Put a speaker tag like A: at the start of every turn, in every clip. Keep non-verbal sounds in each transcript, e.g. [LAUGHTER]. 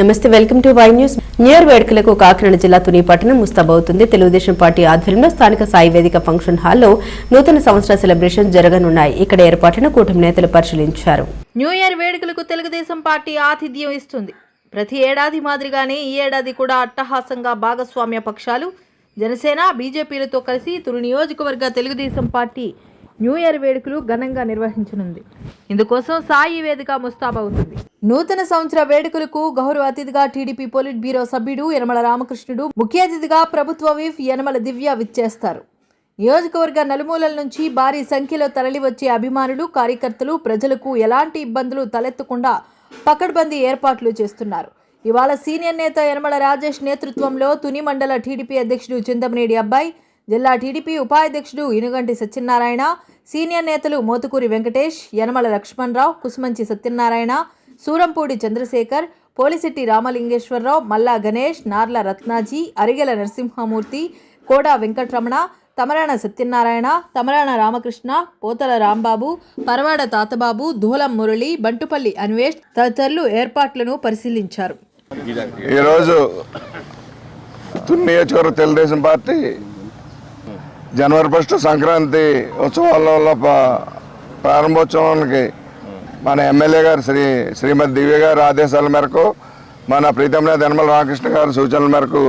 A: నమస్తే welcome to Y news. New year వేడుకలకు కాకినాడ జిల్లా తుని పట్టణం ముస్తాబవుతుంది. తెలుగుదేశం పార్టీ ఆధ్వర్యంలో స్థానిక సాయి వేదిక ఫంక్షన్ హాల్లో నూతన సంవత్సర సెలబ్రేషన్ జరగనున్నాయి. ఇక్కడ ఏర్పాట్లను కూటమి నేతలు పరిశీలించారు.
B: న్యూ ఇయర్ వేడుకలకు తెలుగుదేశం పార్టీ ఆతిథ్యం ఇస్తుంది. ప్రతి ఏడాది మాదిరిగానే ఈ ఏడాది కూడా అట్టహాసంగా భాగస్వామ్య పక్షాలు. జనసేన బీజేపీలతో కలిసి తుని నియోజకవర్గ తెలుగుదేశం పార్టీ న్యూ ఇయర్ వేడుకలు ఘనంగా నిర్వహించనుంది. ఇందుకోసం సాయి వేదిక ముస్తాబవుతుంది. నూతన సంవత్సర వేడుకలకు గౌరవ అతిథిగా టీడీపీ పోలిట్ బ్యూరో సభ్యుడు యనమల రామకృష్ణుడు ముఖ్య అతిథిగా ప్రభుత్వ విఫ్ యనమల దివ్య విచ్చేస్తారు. నియోజకవర్గ నలుమూలల నుంచి భారీ సంఖ్యలో తరలివచ్చే అభిమానులు కార్యకర్తలు ప్రజలకు ఎలాంటి ఇబ్బందులు తలెత్తకుండా పకడ్బందీ ఏర్పాట్లు చేస్తున్నారు. ఇవాళ సీనియర్ నేత యనమల రాజేష్ నేతృత్వంలో తుని మండల టీడీపీ అధ్యక్షుడు చింతమనేడి అబ్బాయి జిల్లా టీడీపీ ఉపాధ్యక్షుడు ఇనుగంటి సత్యనారాయణ సీనియర్ నేతలు మోతుకూరి వెంకటేష్ యనమల లక్ష్మణరావు కుసుమంచి సత్యనారాయణ సూరంపూడి చంద్రశేఖర్ పోలిశెట్టి రామలింగేశ్వరరావు మల్లా గణేష్ నార్ల రత్నాజీ అరిగెల నరసింహమూర్తి కోడా వెంకటరమణ తమరాణ సత్యనారాయణ తమరాణ రామకృష్ణ పోతల రాంబాబు పరవాడ తాతబాబు ధూలం మురళి బంటుపల్లి అన్వేష్ తదితరులు ఏర్పాట్లను పరిశీలించారు.
C: ఈరోజు నియోజకవర్గ తెలుగుదేశం పార్టీ జనవరి ఫస్ట్ సంక్రాంతి ఉత్సవాలలో ప్రారంభోత్సవానికి మన ఎమ్మెల్యే గారు శ్రీ శ్రీమతి దివ్య గారి ఆదేశాల మేరకు మన ప్రీతమైన యనమల రామకృష్ణ గారి సూచనల మేరకు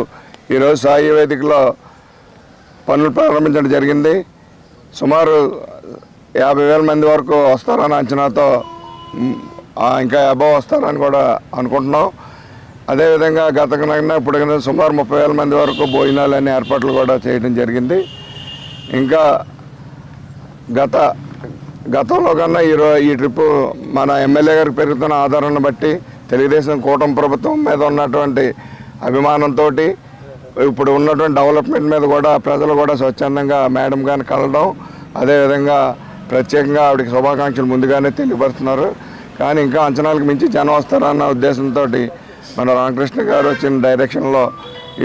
C: ఈరోజు సాయి వేదికలో పనులు ప్రారంభించడం జరిగింది. సుమారు యాభై వేల మంది వరకు వస్తారని అంచనాతో ఇంకా అబవ్ వస్తారని కూడా అనుకుంటున్నాం. అదేవిధంగా గత కన్నా ఇప్పుడు సుమారు ముప్పై వేల మంది వరకు భోజనాలు అనే ఏర్పాట్లు కూడా చేయడం జరిగింది. ఇంకా గత గతంలో కన్నా ఈరోజు ఈ ట్రిప్పు మన ఎమ్మెల్యే గారికి పెరుగుతున్న ఆధారాన్ని బట్టి తెలుగుదేశం కూటమి ప్రభుత్వం మీద ఉన్నటువంటి అభిమానంతో ఇప్పుడు ఉన్నటువంటి డెవలప్మెంట్ మీద కూడా ప్రజలు కూడా స్వచ్ఛందంగా మేడం గారిని కలడం అదేవిధంగా ప్రత్యేకంగా ఆవిడకి శుభాకాంక్షలు ముందుగానే తెలియపరుస్తున్నారు. కానీ ఇంకా అంచనాలకు మించి జనం వస్తారన్న ఉద్దేశంతో మన రామకృష్ణ గారు వచ్చిన డైరెక్షన్లో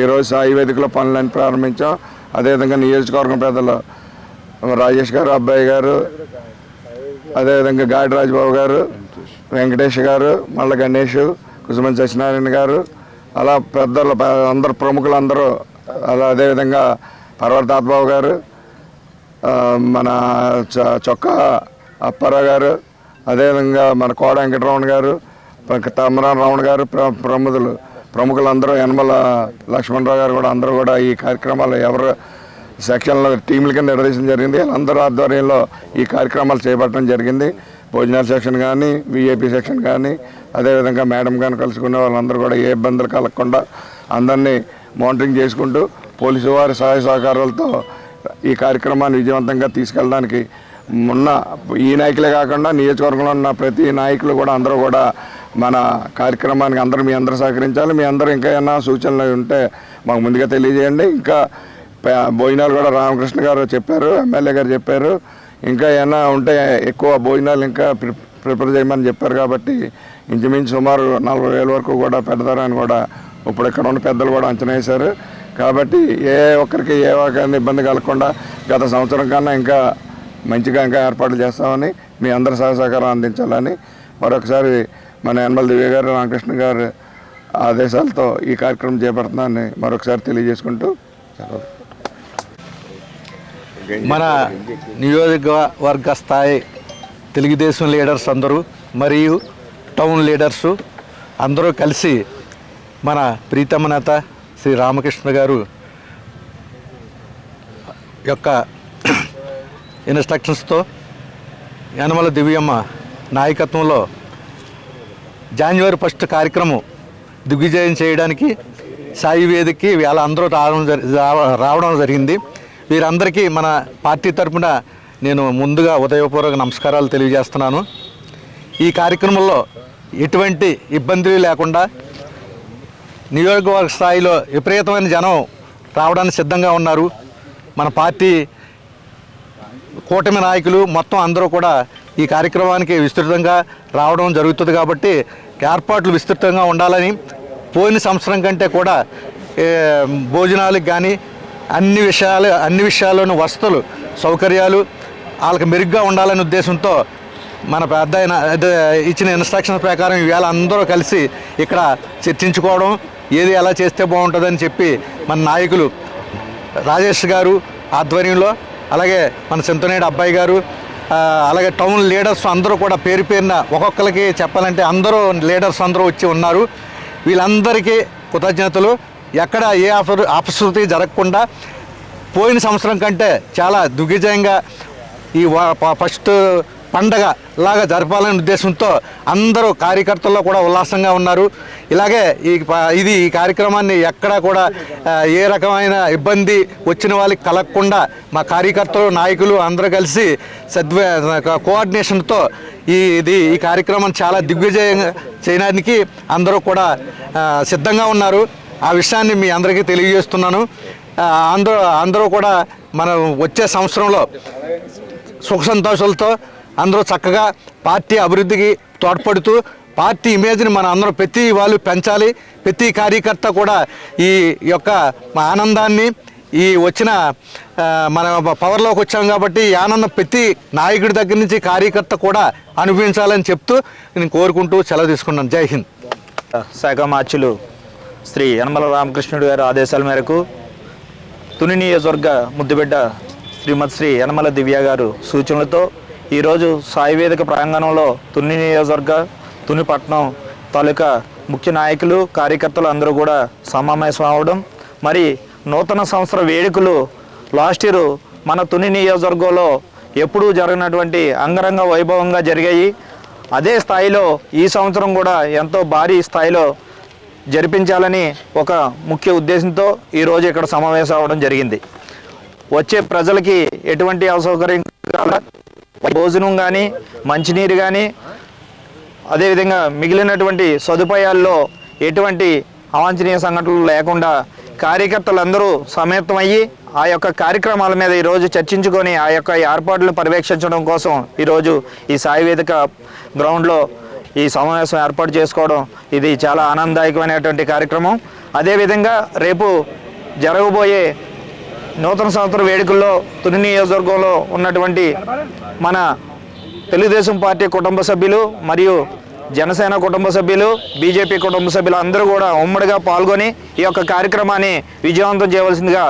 C: ఈరోజు సాయి వేదికలో పనులన్నీ ప్రారంభించాం. అదేవిధంగా నియోజకవర్గం పెద్దలు రాజేష్ గారు అబ్బాయి గారు అదేవిధంగా గాడి రాజబాబు గారు వెంకటేష్ గారు మల్ల గణేష్ కుసుమన్ సత్యనారాయణ గారు అలా పెద్దలు అందరు అందరు ప్రముఖులందరూ అలా అదేవిధంగా పర్వత తాతబాబు గారు మన చ- చొక్కా అప్పారావు గారు అదేవిధంగా మన కోడ వెంకటరమణ గారు తమరాన్ రమణ గారు ప్ర ప్రముదులు ప్రముఖులందరూ యనమల లక్ష్మణరావు గారు కూడా అందరూ కూడా ఈ కార్యక్రమాలు ఎవరు సెక్షన్లో టీముల కింద నిర్దేశం జరిగింది. అందరూ ఆధ్వర్యంలో ఈ కార్యక్రమాలు చేపట్టడం జరిగింది. భోజనాల సెక్షన్ కానీ విఐపి సెక్షన్ కానీ అదేవిధంగా మేడం కానీ కలుసుకునే వాళ్ళందరూ కూడా ఏ ఇబ్బందులు కలగకుండా అందరినీ మానిటరింగ్ చేసుకుంటూ పోలీసు వారి సహాయ సహకారాలతో ఈ కార్యక్రమాన్ని విజయవంతంగా తీసుకెళ్ళడానికి ఉన్న ఈ నాయకులే కాకుండా నియోజకవర్గంలో ఉన్న ప్రతి నాయకులు కూడా అందరూ కూడా మన కార్యక్రమానికి అందరూ మీ అందరూ సహకరించాలి. మీ అందరూ ఇంకా ఏమైనా సూచనలు ఉంటే మాకు ముందుగా తెలియజేయండి. ఇంకా భోజనాలు కూడా రామకృష్ణ గారు చెప్పారు ఎమ్మెల్యే గారు చెప్పారు. ఇంకా ఏమైనా ఉంటే ఎక్కువ భోజనాలు ఇంకా ప్రిపేర్ చేయమని చెప్పారు కాబట్టి ఇంచుమించు సుమారు నలభై వేల వరకు కూడా పెడతారని కూడా ఇప్పుడు ఇక్కడ ఉన్న పెద్దలు కూడా అంచనా వేశారు. కాబట్టి ఏ ఒక్కరికి ఏ ఒక్కరిని ఇబ్బంది కలగకుండా గత సంవత్సరం కన్నా ఇంకా మంచిగా ఇంకా ఏర్పాట్లు చేస్తామని మీ అందరి సహ సహకారం అందించాలని మరొకసారి మన యనమల దివ్య గారు రామకృష్ణ గారు ఆదేశాలతో ఈ కార్యక్రమం చేపడుతున్నానని మరొకసారి తెలియజేసుకుంటూ
D: మన నియోజకవర్గ స్థాయి తెలుగుదేశం లీడర్స్ అందరూ మరియు టౌన్ లీడర్సు అందరూ కలిసి మన ప్రీతమ నేత శ్రీ రామకృష్ణ గారు యొక్క [CLEARS THROAT] ఇన్స్ట్రక్షన్స్తో యనమల దివ్యమ్మ నాయకత్వంలో జాన్యువరి ఫస్ట్ కార్యక్రమం దిగ్విజయం చేయడానికి సాయి వేదికకి వీళ్ళ అందరూ రావడం రావడం జరిగింది. వీరందరికీ మన పార్టీ తరపున నేను ముందుగా ఉదయపూర్వక నమస్కారాలు తెలియజేస్తున్నాను. ఈ కార్యక్రమంలో ఎటువంటి ఇబ్బందులు లేకుండా నియోజకవర్గ స్థాయిలో విపరీతమైన జనం రావడానికి సిద్ధంగా ఉన్నారు. మన పార్టీ కూటమి నాయకులు మొత్తం అందరూ కూడా ఈ కార్యక్రమానికి విస్తృతంగా రావడం జరుగుతుంది కాబట్టి ఏర్పాట్లు విస్తృతంగా ఉండాలని పోయిన సంవత్సరం కంటే కూడా భోజనాలకు కానీ అన్ని విషయాలు అన్ని విషయాల్లోనూ వసతులు సౌకర్యాలు వాళ్ళకి మెరుగ్గా ఉండాలనే ఉద్దేశంతో మన పెద్ద ఇచ్చిన ఇన్స్ట్రక్షన్స్ ప్రకారం ఈవేళ అందరూ కలిసి ఇక్కడ చర్చించుకోవడం ఏది ఎలా చేస్తే బాగుంటుందని చెప్పి మన నాయకులు రాజేష్ గారు ఆధ్వర్యంలో అలాగే మన చింతనేడు అబ్బాయి గారు అలాగే టౌన్ లీడర్స్ అందరూ కూడా పేరు పేరున ఒక్కొక్కరికి చెప్పాలంటే అందరూ లీడర్స్ అందరూ వచ్చి ఉన్నారు. వీళ్ళందరికీ కృతజ్ఞతలు. ఎక్కడ ఏ అప అపశృతి జరగకుండా పోయిన సంవత్సరం కంటే చాలా దిగ్విజయంగా ఈ ఫస్ట్ పండగ లాగా జరపాలనే ఉద్దేశంతో అందరూ కార్యకర్తల్లో కూడా ఉల్లాసంగా ఉన్నారు. ఇలాగే ఈ ఇది ఈ కార్యక్రమాన్ని ఎక్కడా కూడా ఏ రకమైన ఇబ్బంది వచ్చిన వాళ్ళకి కలగకుండా మా కార్యకర్తలు నాయకులు అందరూ కలిసి సద్వ కోఆర్డినేషన్తో ఈ ఇది ఈ కార్యక్రమం చాలా దిగ్విజయంగా చేయడానికి అందరూ కూడా సిద్ధంగా ఉన్నారు. ఆ విషయాన్ని మీ అందరికీ తెలియజేస్తున్నాను. అందరూ అందరూ కూడా మనం వచ్చే సంవత్సరంలో సుఖ సంతోషాలతో అందరూ చక్కగా పార్టీ అభివృద్ధికి తోడ్పడుతూ పార్టీ ఇమేజ్ని మన అందరం ప్రతి వాళ్ళు పెంచాలి. ప్రతి కార్యకర్త కూడా ఈ యొక్క ఆనందాన్ని ఈ వచ్చిన మన పవర్లోకి వచ్చాం కాబట్టి ఈ ఆనందం ప్రతి నాయకుడి దగ్గర నుంచి కార్యకర్త కూడా అనుభవించాలని చెప్తూ నేను కోరుకుంటూ సెలవు తీసుకున్నాను జై హింద్.
E: శాఖ మార్చులు శ్రీ యనమల రామకృష్ణుడు గారి ఆదేశాల మేరకు తుని నియోజకవర్గ ముద్దుబిడ్డ శ్రీమతి శ్రీ యనమల దివ్య గారు సూచనలతో ఈరోజు సాయి వేదిక ప్రాంగణంలో తుని నియోజకవర్గ తుని పట్టణం తాలూకా ముఖ్య నాయకులు కార్యకర్తలు అందరూ కూడా సమావేశం అవడం మరి నూతన సంవత్సర వేడుకలు లాస్ట్ ఇయర్ మన తుని నియోజకవర్గంలో ఎప్పుడూ జరిగినటువంటి అంగరంగ వైభవంగా జరిగాయి. అదే స్థాయిలో ఈ సంవత్సరం కూడా ఎంతో భారీ స్థాయిలో జరిపించాలని ఒక ముఖ్య ఉద్దేశంతో ఈరోజు ఇక్కడ సమావేశం అవడం జరిగింది. వచ్చే ప్రజలకి ఎటువంటి అసౌకర్యం భోజనం కానీ మంచినీరు కానీ అదేవిధంగా మిగిలినటువంటి సదుపాయాల్లో ఎటువంటి అవాంఛనీయ సంఘటనలు లేకుండా కార్యకర్తలందరూ సమేతమయ్యి ఆ యొక్క కార్యక్రమాల మీద ఈరోజు చర్చించుకొని ఆ యొక్క ఏర్పాట్లను పర్యవేక్షించడం కోసం ఈరోజు ఈ సాయి వేదిక గ్రౌండ్లో ఈ సమావేశం ఏర్పాటు చేసుకోవడం ఇది చాలా ఆనందదాయకమైనటువంటి కార్యక్రమం. అదేవిధంగా రేపు జరగబోయే నూతన సంవత్సర వేడుకల్లో తుని నియోజకవర్గంలో ఉన్నటువంటి మన తెలుగుదేశం పార్టీ కుటుంబ సభ్యులు మరియు జనసేన కుటుంబ సభ్యులు బీజేపీ కుటుంబ సభ్యులు అందరూ కూడా ఉమ్మడిగా పాల్గొని ఈ యొక్క కార్యక్రమాన్ని విజయవంతం చేయవలసిందిగా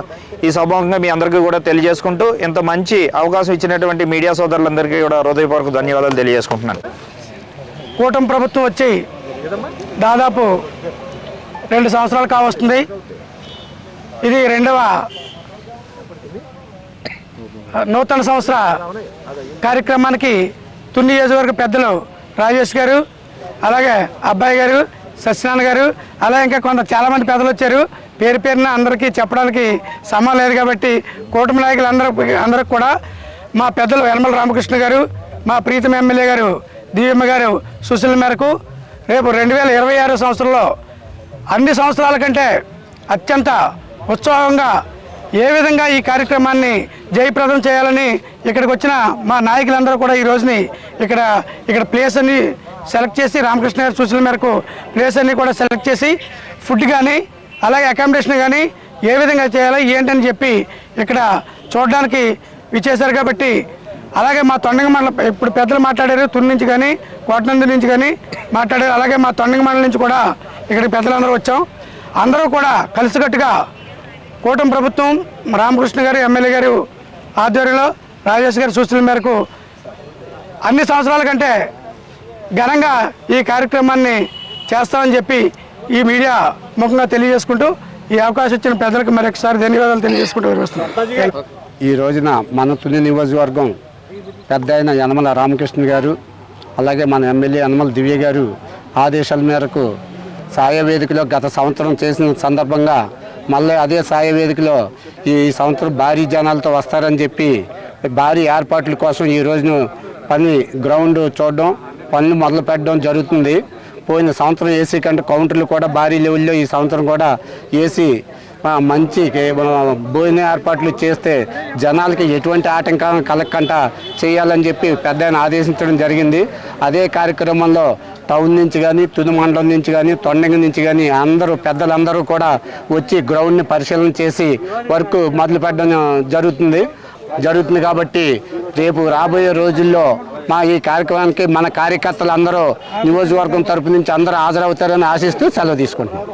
E: ఈ సభాముఖంగా మీ అందరికీ కూడా తెలియజేసుకుంటూ ఇంత మంచి అవకాశం ఇచ్చినటువంటి మీడియా సోదరులందరికీ కూడా హృదయపూర్వక ధన్యవాదాలు తెలియజేసుకుంటున్నాను.
F: కూటమి ప్రభుత్వం వచ్చి దాదాపు రెండు సంవత్సరాలు కావస్తుంది ఇది రెండవ నూతన సంవత్సర కార్యక్రమానికి తుని నియోజకవర్గ పెద్దలు రాజేష్ గారు అలాగే అబ్బాయి గారు సత్యనారాయణ గారు అలాగే ఇంకా కొంత చాలామంది పెద్దలు వచ్చారు. పేరు పేరున అందరికీ చెప్పడానికి సమయం లేదు కాబట్టి కూటమి నాయకులు అందరూ అందరికి కూడా మా పెద్దలు యనమల రామకృష్ణ గారు మా ప్రీతం ఎమ్మెల్యే గారు దివ్యమ్మ గారు సుశీల మేరకు రేపు రెండు వేల ఇరవై ఆరు సంవత్సరంలో అన్ని సంవత్సరాల కంటే అత్యంత ఉత్సాహంగా ఏ విధంగా ఈ కార్యక్రమాన్ని జయప్రదం చేయాలని ఇక్కడికి వచ్చిన మా నాయకులందరూ కూడా ఈ రోజుని ఇక్కడ ఇక్కడ ప్లేస్ అన్ని సెలెక్ట్ చేసి రామకృష్ణ గారి సూచనల మేరకు ప్లేస్ అన్ని కూడా సెలెక్ట్ చేసి ఫుడ్ కానీ అలాగే అకామిడేషన్ కానీ ఏ విధంగా చేయాలి ఏంటని చెప్పి ఇక్కడ చూడడానికి ఇచ్చేశారు కాబట్టి అలాగే మా తొండంగ మండలం ఇప్పుడు పెద్దలు మాట్లాడారు తుని నుంచి కానీ కోటనంది నుంచి కానీ మాట్లాడారు అలాగే మా తొండంగ మండలం నుంచి కూడా ఇక్కడికి పెద్దలందరూ వచ్చాం. అందరూ కూడా కలిసికట్టుగా కూటమి ప్రభుత్వం రామకృష్ణ గారు ఎమ్మెల్యే గారు ఆధ్వర్యంలో రాజేష్ గారి సూచనల మేరకు అన్ని సంవత్సరాల కంటే ఘనంగా ఈ కార్యక్రమాన్ని చేస్తామని చెప్పి ఈ మీడియా ముఖంగా తెలియజేసుకుంటూ ఈ అవకాశం ఇచ్చిన పెద్దలకు మరొకసారి ధన్యవాదాలు తెలియజేసుకుంటూ వినిపిస్తున్నాను
G: ఈ రోజున మన తుని నియోజకవర్గం పెద్ద అయిన యనమల రామకృష్ణ గారు అలాగే మన ఎమ్మెల్యే యనమల దివ్య గారు ఆదేశాల మేరకు సాయ వేదికలో గత సంవత్సరం చేసిన సందర్భంగా మళ్ళీ అదే సాయ వేదికలో ఈ సంవత్సరం భారీ జనాలతో వస్తారని చెప్పి భారీ ఏర్పాట్ల కోసం ఈ రోజున పని గ్రౌండ్ చూడడం పనులు మొదలు పెట్టడం జరుగుతుంది. పోయిన సంవత్సరం ఏసీ కంటే కౌంటర్లు కూడా భారీ లెవెల్లో ఈ సంవత్సరం కూడా ఏసీ మంచి భోజన ఏర్పాట్లు చేస్తే జనాలకి ఎటువంటి ఆటంకం కలగకుండా చేయాలని చెప్పి పెద్ద ఆదేశించడం జరిగింది. అదే కార్యక్రమంలో టౌన్ నుంచి కానీ తుది మండలం నుంచి కానీ తొండంగ నుంచి కానీ అందరూ పెద్దలందరూ కూడా వచ్చి గ్రౌండ్ని పరిశీలన చేసి వర్క్ మొదలు పెట్టడం జరుగుతుంది. జరుగుతుంది కాబట్టి రేపు రాబోయే రోజుల్లో మా ఈ కార్యక్రమానికి మన కార్యకర్తలు అందరూ నియోజకవర్గం తరపు నుంచి అందరూ హాజరవుతారని ఆశిస్తూ సెలవు తీసుకుంటున్నాం.